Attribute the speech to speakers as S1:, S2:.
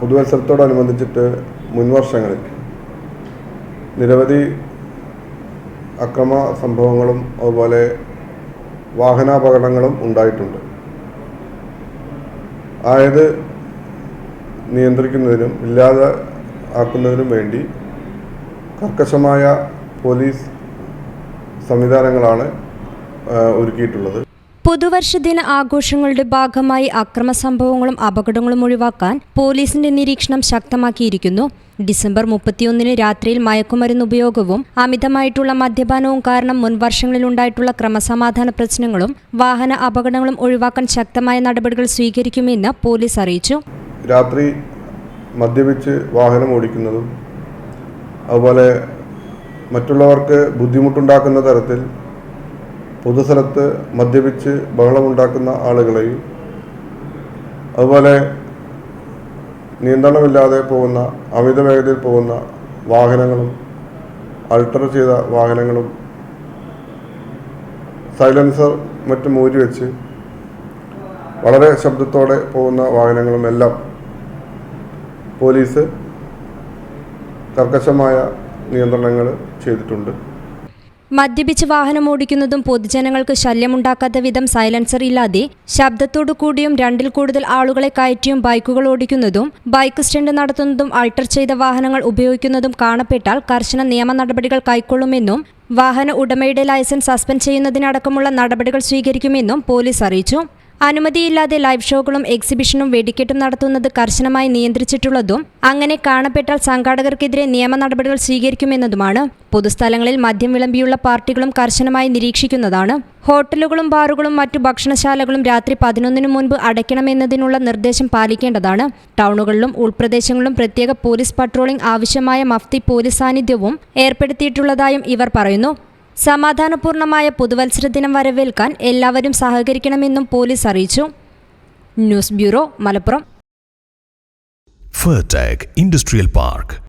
S1: പുതുവത്സരത്തോടനുബന്ധിച്ചിട്ട് മുൻവർഷങ്ങളിൽ നിരവധി അക്രമ സംഭവങ്ങളും അതുപോലെ വാഹനാപകടങ്ങളും ഉണ്ടായിട്ടുണ്ട്. ആയത് നിയന്ത്രിക്കുന്നതിനും ഇല്ലാതെ ആക്കുന്നതിനും വേണ്ടി കർക്കശമായ പോലീസ് സംവിധാനങ്ങളാണ് ഒരുക്കിയിട്ടുള്ളത്.
S2: പുതുവർഷ ദിന ആഘോഷങ്ങളുടെ ഭാഗമായി അക്രമ സംഭവങ്ങളും അപകടങ്ങളും ഒഴിവാക്കാൻ പോലീസിന്റെ നിരീക്ഷണം ശക്തമാക്കിയിരിക്കുന്നു. ഡിസംബർ മുപ്പത്തിയൊന്നിന് രാത്രിയിൽ മയക്കുമരുന്ന് ഉപയോഗവും അമിതമായിട്ടുള്ള മദ്യപാനവും കാരണം മുൻവർഷങ്ങളിൽ ഉണ്ടായിട്ടുള്ള ക്രമസമാധാന പ്രശ്നങ്ങളും വാഹന അപകടങ്ങളും ഒഴിവാക്കാൻ ശക്തമായ നടപടികൾ സ്വീകരിക്കുമെന്ന് പോലീസ് അറിയിച്ചു.
S1: രാത്രി മദ്യപിച്ച് വാഹനം ഓടിക്കുന്നതും അതുപോലെ മറ്റുള്ളവർക്ക് ബുദ്ധിമുട്ടുണ്ടാക്കുന്ന തരത്തിൽ പൊതുസ്ഥലത്ത് മദ്യപിച്ച് ബഹളമുണ്ടാക്കുന്ന ആളുകളെയും അതുപോലെ നിയന്ത്രണമില്ലാതെ പോകുന്ന അമിത വേഗതയിൽ പോകുന്ന വാഹനങ്ങളും അൾട്ടർ ചെയ്ത വാഹനങ്ങളും സൈലൻസർ മറ്റും ഊരി വെച്ച് വളരെ ശബ്ദത്തോടെ പോകുന്ന വാഹനങ്ങളും എല്ലാം പോലീസ് കർക്കശമായ നിയന്ത്രണങ്ങൾ ചെയ്തിട്ടുണ്ട്.
S2: മദ്യപിച്ച് വാഹനം ഓടിക്കുന്നതും പൊതുജനങ്ങൾക്ക് ശല്യമുണ്ടാക്കാത്ത വിധം സൈലൻസർ ഇല്ലാതെ ശബ്ദത്തോടു കൂടിയും രണ്ടിൽ കൂടുതൽ ആളുകളെ കയറ്റിയും ബൈക്കുകൾ ഓടിക്കുന്നതും ബൈക്ക് സ്റ്റണ്ട് നടത്തുന്നതും അൾട്ടർ ചെയ്ത വാഹനങ്ങൾ ഉപയോഗിക്കുന്നതും കാണപ്പെട്ടാൽ കർശന നിയമ നടപടികൾ കൈക്കൊള്ളുമെന്നും വാഹന ഉടമയുടെ ലൈസൻസ് സസ്പെൻഡ് ചെയ്യുന്നതിനടക്കമുള്ള നടപടികൾ സ്വീകരിക്കുമെന്നും പോലീസ് അറിയിച്ചു. അനുമതിയില്ലാതെ ലൈവ് ഷോകളും എക്സിബിഷനും വെടിക്കെട്ടും നടത്തുന്നത് കർശനമായി നിയന്ത്രിച്ചിട്ടുള്ളതും അങ്ങനെ കാണപ്പെട്ടാൽ സംഘാടകർക്കെതിരെ നിയമ നടപടികൾ സ്വീകരിക്കുമെന്നതുമാണ്. പൊതുസ്ഥലങ്ങളിൽ മദ്യം വിളമ്പിയുള്ള പാർട്ടികളും കർശനമായി നിരീക്ഷിക്കുന്നതാണ്. ഹോട്ടലുകളും ബാറുകളും മറ്റു ഭക്ഷണശാലകളും രാത്രി പതിനൊന്നിനു മുൻപ് അടയ്ക്കണമെന്നതിനുള്ള നിർദ്ദേശം പാലിക്കേണ്ടതാണ്. ടൗണുകളിലും ഉൾപ്രദേശങ്ങളിലും പ്രത്യേക പോലീസ് പട്രോളിംഗ് ആവശ്യമായ മഫ്തി പോലീസ് സാന്നിധ്യവും ഏർപ്പെടുത്തിയിട്ടുള്ളതായും ഇവർ പറയുന്നു. സമാധാനപൂർണമായ പുതുവത്സര ദിനം വരവേൽക്കാൻ എല്ലാവരും സഹകരിക്കണമെന്നും പോലീസ് അറിയിച്ചു. News bureau Malappuram.
S3: Industrial Park.